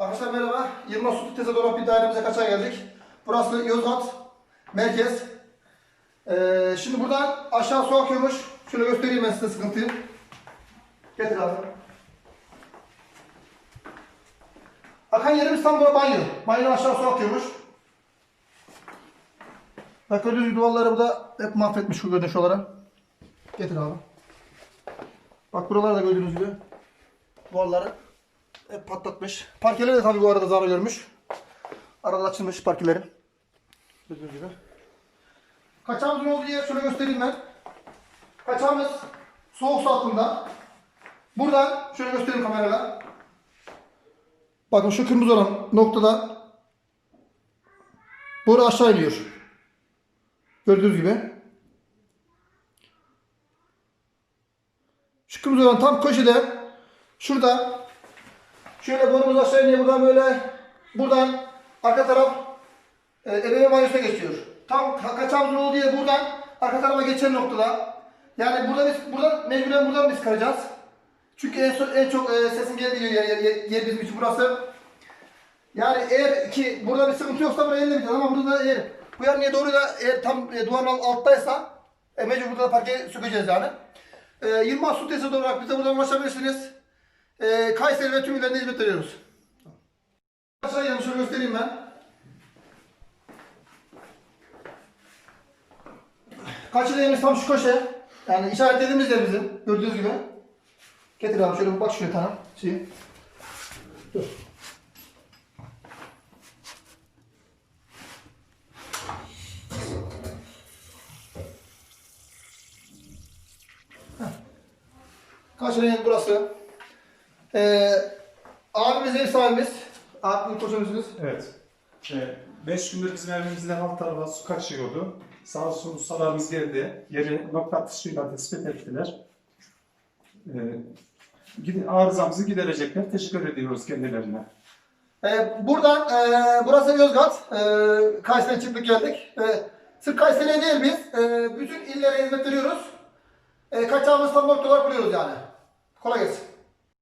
Arkadaşlar merhaba. Yılmaz Sultan Teze bir dairemize kaça geldik. Burası Yozgat merkez. Ee, şimdi buradan aşağı su akıyormuş. Şöyle göstereyim ben size sıkıntıyı. Getir abi. Akan yerimiz tam burada banyo. Aşağı su akıyormuş. Bak gördüğünüz duvarları burada hep mahvetmiş bu gördüğünüz olarak. Getir abi. Bak buralar da gördüğünüz gibi. Duvarları hep patlatmış. Parkeleri de tabii bu arada zarar görmüş. Arada açılmış parkeleri. Gördüğünüz gibi. Kaçağımızın olduğu yer şöyle göstereyim ben. Kaçağımız soğuk su hattında. Buradan şöyle göstereyim kamerayla. Bakın şu kırmızı olan noktada boru aşağı iniyor. Gördüğünüz gibi. Şu kırmızı olan tam köşede şurada şöyle borumuz aşağı iniyor buradan böyle buradan arka taraf e, ebeveyn banyosuna geçiyor. Tam ka- kaçağımızın olduğu yer buradan arka tarafa geçen noktada. Yani burada biz buradan mecburen buradan biz karacağız. Çünkü en, so- en çok e, sesin geldiği yer, yer, yer, yer bizim için burası. Yani eğer ki burada bir sıkıntı yoksa buraya ellemeyeceğiz ama burada da eğer bu yer niye doğru da eğer tam e, duvarın alt- alttaysa e, mecbur burada da parke sökeceğiz yani. E, Yılmaz Su Tesisi olarak bize buradan ulaşabilirsiniz. E, Kayseri ve tüm illerine hizmet veriyoruz. Aşağı yanı şöyle göstereyim ben. Kaçırdığımız tam şu köşe. Yani işaretlediğimiz yer bizim. Gördüğünüz gibi. Getir abi şöyle bak şuraya tane. Şey. Dur. Kaçırdığımız burası. Ee, abimiz ev sahibimiz. Abimiz koşuyorsunuz. Evet. 5 gündür bizim evimizden alt tarafa su kaçıyordu. Sağ olsun ustalarımız geldi. Yeri nokta atışıyla tespit ettiler. Ee, gide- arızamızı giderecekler. Teşekkür ediyoruz kendilerine. Ee, buradan e, burası Yozgat. E, Kayseri'den çıktık geldik. E, sırf Kayseri'ye değil biz. E, bütün illere hizmet veriyoruz. E, kaçağımız tam noktalar kuruyoruz yani. Kolay gelsin.